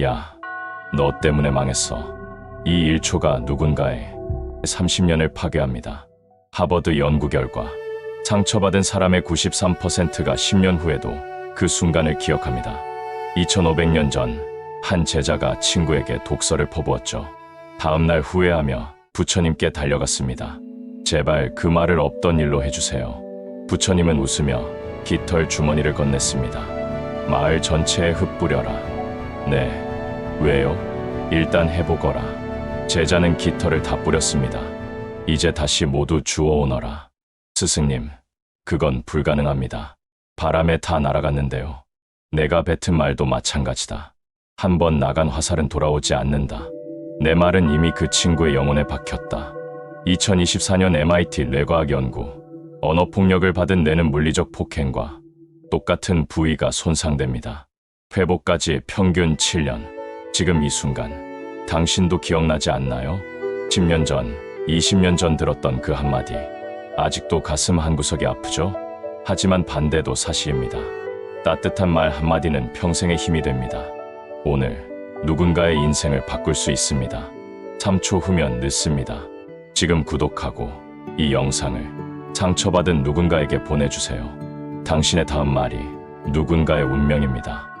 야, 너 때문에 망했어. 이 1초가 누군가의 30년을 파괴합니다. 하버드 연구 결과 상처받은 사람의 93%가 10년 후에도 그 순간을 기억합니다. 2500년 전 한 제자가 친구에게 독서를 퍼부었죠. 다음 날 후회하며 부처님께 달려갔습니다. 제발 그 말을 없던 일로 해주세요. 부처님은 웃으며 깃털 주머니를 건넸습니다. 마을 전체에 흩뿌려라. 네, 왜요? 일단 해보거라. 제자는 깃털을 다 뿌렸습니다. 이제 다시 모두 주워오너라. 스승님, 그건 불가능합니다. 바람에 다 날아갔는데요. 내가 뱉은 말도 마찬가지다. 한 번 나간 화살은 돌아오지 않는다. 내 말은 이미 그 친구의 영혼에 박혔다. 2024년 MIT 뇌과학 연구. 언어 폭력을 받은 뇌는 물리적 폭행과 똑같은 부위가 손상됩니다. 회복까지 평균 7년. 지금 이 순간. 당신도 기억나지 않나요? 10년 전, 20년 전 들었던 그 한마디. 아직도 가슴 한구석이 아프죠? 하지만 반대도 사실입니다. 따뜻한 말 한마디는 평생의 힘이 됩니다. 오늘 누군가의 인생을 바꿀 수 있습니다. 3초 후면 늦습니다. 지금 구독하고 이 영상을 상처받은 누군가에게 보내주세요. 당신의 다음 말이 누군가의 운명입니다.